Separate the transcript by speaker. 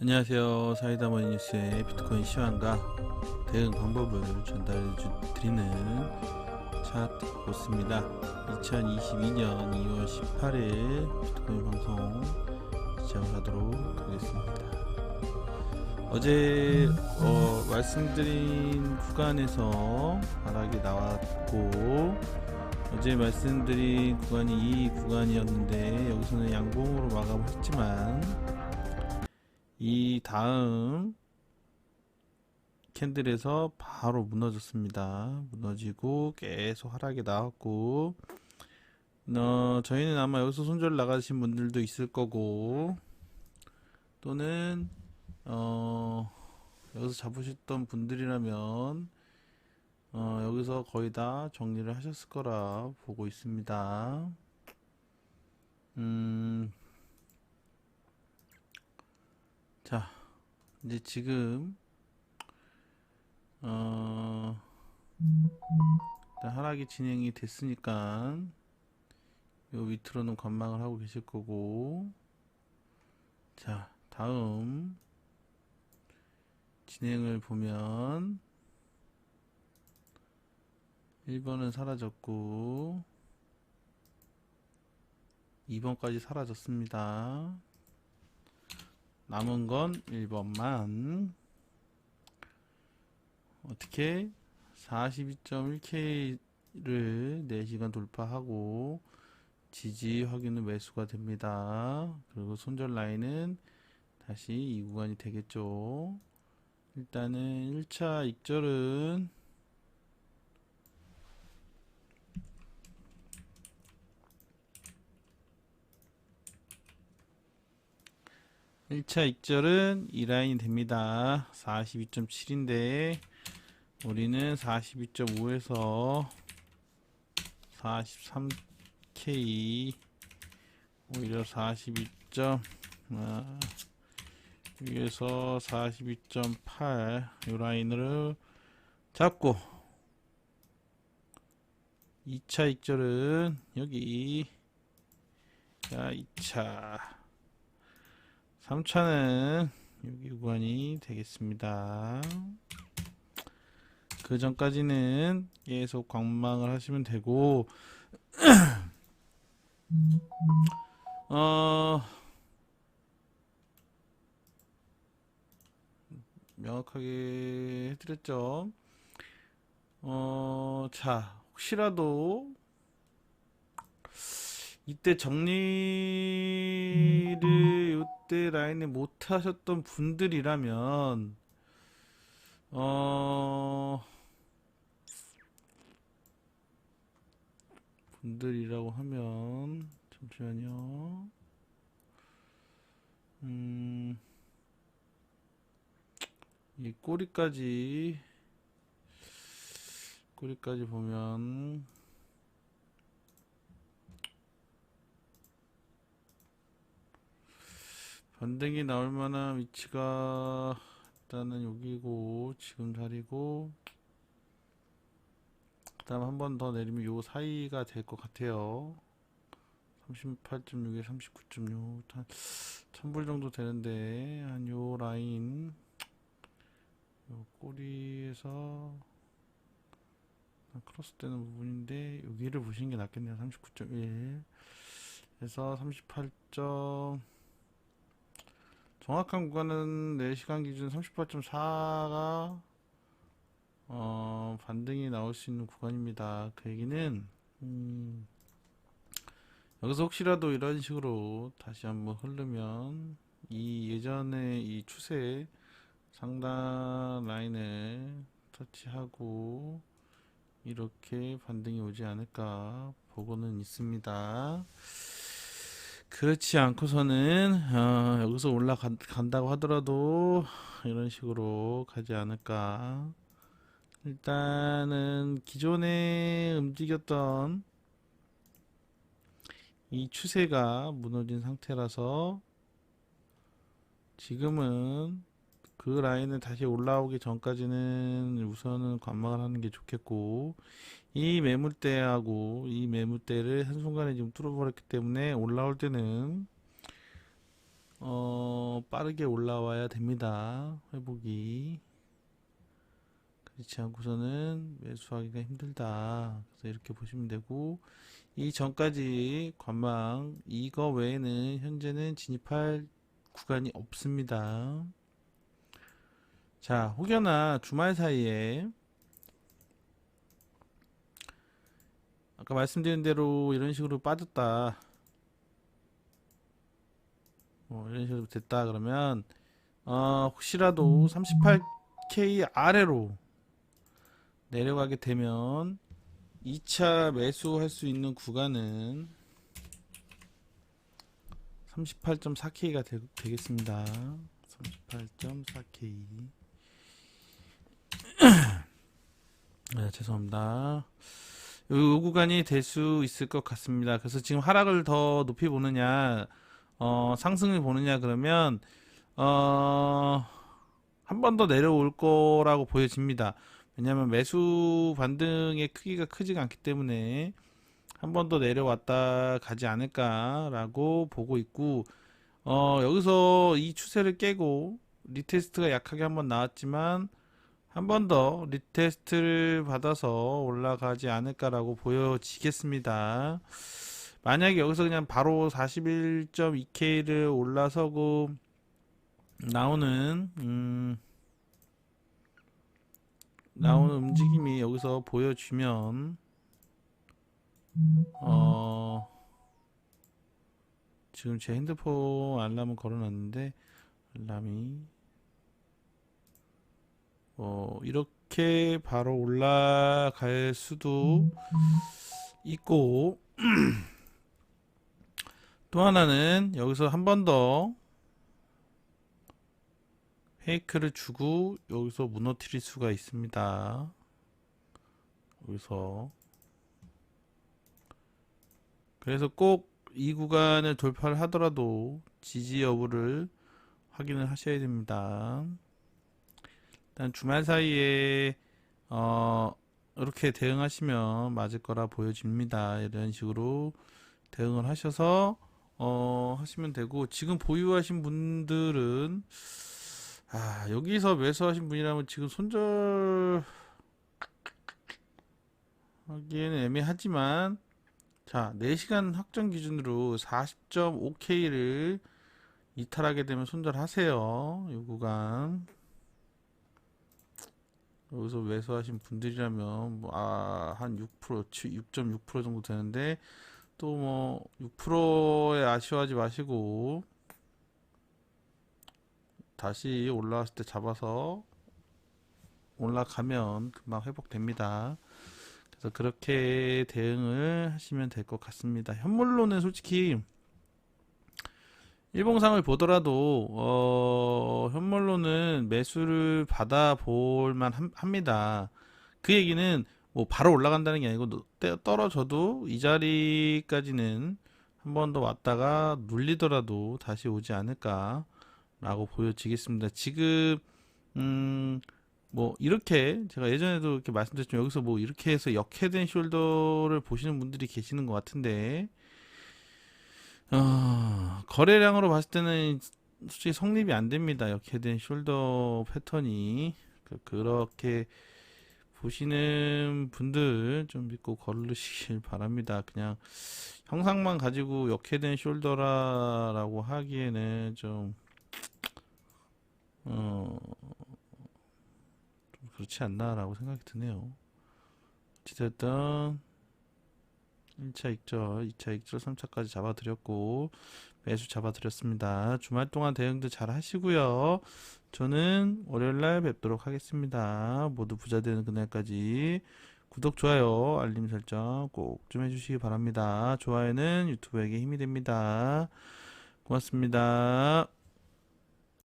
Speaker 1: 안녕하세요. 사이다 머니뉴스의 비트코인 시황과 대응 방법을 전달해 주- 드리는 차트 보스입니다. 2022년 2월 18일 비트코인 방송 시작을 하도록 하겠습니다. 어제 어, 말씀드린 구간에서 하락이 나왔고 어제 말씀드린 구간이 이 구간이었는데 여기서는 양봉으로 마감을 했지만 이 다음 캔들에서 바로 무너졌습니다. 무너지고 계속 하락이 나왔고 어, 저희는 아마 여기서 손절 나가신 분들도 있을 거고 또는 어, 여기서 잡으셨던 분들이라면 어, 여기서 거의 다 정리를 하셨을 거라 보고 있습니다. 음, 자, 이제 지금 어 하락이 진행이 됐으니까 요 밑으로는 관망을 하고 계실 거고 자, 다음 진행을 보면 1번은 사라졌고 2번까지 사라졌습니다. 남은 건 1번만 어떻게 42.1K를 4시간 돌파하고 지지 확인은 매수가 됩니다. 그리고 손절 라인은 다시 이 구간이 되겠죠. 일단은 1차 익절은 1차 익절은 이 라인이 됩니다. 42.7인데 우리는 42.5에서 43K 오히려 42점 아, 위에서 42.8 이 라인을 잡고 2차 익절은 여기 자 2차 3차는 여기 구간이 되겠습니다. 그 전까지는 계속 관망을 하시면 되고, 어, 명확하게 해드렸죠. 어, 자, 혹시라도 이때 정리를 이때 라인에 못 하셨던 분들이라면 어 분들이라고 하면 잠시만요. 음, 이 꼬리까지 꼬리까지 보면 반등이 나올 만한 위치가 일단은 여기고 지금 자리고 그 다음 한 번 더 내리면 요 사이가 될 것 같아요. 38.6에 39.6 한 1000불 정도 되는데 한 요 라인 요 꼬리에서 크로스 되는 부분인데 여기를 보시는 게 낫겠네요. 39.1 에서 38. 정확한 구간은 4시간 기준 38.4가 어, 반등이 나올 수 있는 구간입니다. 그 얘기는 음, 여기서 혹시라도 이런 식으로 다시 한번 흐르면 이 예전의 이 추세 상단 라인을 터치하고 이렇게 반등이 오지 않을까 보고는 있습니다. 그렇지 않고서는 어, 여기서 올라간다고 하더라도 이런 식으로 가지 않을까. 일단은 기존에 움직였던 이 추세가 무너진 상태라서 지금은 그 라인을 다시 올라오기 전까지는 우선은 관망을 하는 게 좋겠고 이 매물대하고 이 매물대를 한순간에 지금 뚫어버렸기 때문에 올라올 때는 어, 빠르게 올라와야 됩니다. 회복이. 그렇지 않고서는 매수하기가 힘들다. 그래서 이렇게 보시면 되고, 이 전까지 관망, 이거 외에는 현재는 진입할 구간이 없습니다. 자, 혹여나 주말 사이에 아까 말씀드린 대로 이런 식으로 빠졌다. 뭐 이런 식으로 됐다 그러면 어, 혹시라도 38K 아래로 내려가게 되면 2차 매수할 수 있는 구간은 38.4K가 되, 되겠습니다. 38.4K. 네, 죄송합니다. 이 구간이 될 수 있을 것 같습니다. 그래서 지금 하락을 더 높이 보느냐, 어, 상승을 보느냐 그러면 어, 한 번 더 내려올 거라고 보여집니다. 왜냐하면 매수 반등의 크기가 크지가 않기 때문에 한 번 더 내려왔다 가지 않을까라고 보고 있고 어, 여기서 이 추세를 깨고 리테스트가 약하게 한번 나왔지만 한 번 더 리테스트를 받아서 올라가지 않을까라고 보여지겠습니다. 만약에 여기서 그냥 바로 41.2K를 올라서고 나오는 음, 나오는 움직임이 여기서 보여주면 어 지금 제 핸드폰 알람을 걸어놨는데 알람이 어 이렇게 바로 올라갈 수도 있고 또 하나는 여기서 한 번 더 페이크를 주고 여기서 무너뜨릴 수가 있습니다. 여기서 그래서 꼭 이 구간을 돌파를 하더라도 지지 여부를 확인을 하셔야 됩니다. 일단 주말 사이에 어 이렇게 대응하시면 맞을 거라 보여집니다. 이런 식으로 대응을 하셔서 어 하시면 되고 지금 보유하신 분들은 아 여기서 매수하신 분이라면 지금 손절 하기에는 애매하지만 자 4시간 확정 기준으로 40.5K를 이탈하게 되면 손절하세요. 이 구간 여기서 매수하신 분들이라면 뭐, 아, 한 6%, 6.6% 정도 되는데 또 뭐 6%에 아쉬워하지 마시고 다시 올라왔을 때 잡아서 올라가면 금방 회복됩니다. 그래서 그렇게 대응을 하시면 될 것 같습니다. 현물로는 솔직히 일봉상을 보더라도 어, 현물로는 매수를 받아 볼만 합니다. 그 얘기는 뭐 바로 올라간다는 게 아니고 때- 떨어져도 이 자리까지는 한 번 더 왔다가 눌리더라도 다시 오지 않을까 라고 보여지겠습니다. 지금 음, 뭐 이렇게 제가 예전에도 이렇게 말씀드렸지만 여기서 뭐 이렇게 해서 역헤드앤 숄더를 보시는 분들이 계시는 것 같은데 어, 거래량으로 봤을 때는 솔직히 성립이 안 됩니다. 역헤드앤 숄더 패턴이 그- 그렇게 보시는 분들 좀 믿고 거르시길 바랍니다. 그냥 형상만 가지고 역헤드앤 숄더라라고 하기에는 좀 어, 좀 그렇지 않나라고 생각이 드네요. 어찌됐든 1차 익절, 2차 익절, 3차까지 잡아드렸고 매수 잡아드렸습니다. 주말 동안 대응도 잘 하시고요. 저는 월요일날 뵙도록 하겠습니다. 모두 부자 되는 그날까지 구독, 좋아요, 알림 설정 꼭 좀 해주시기 바랍니다. 좋아요는 유튜브에게 힘이 됩니다. 고맙습니다.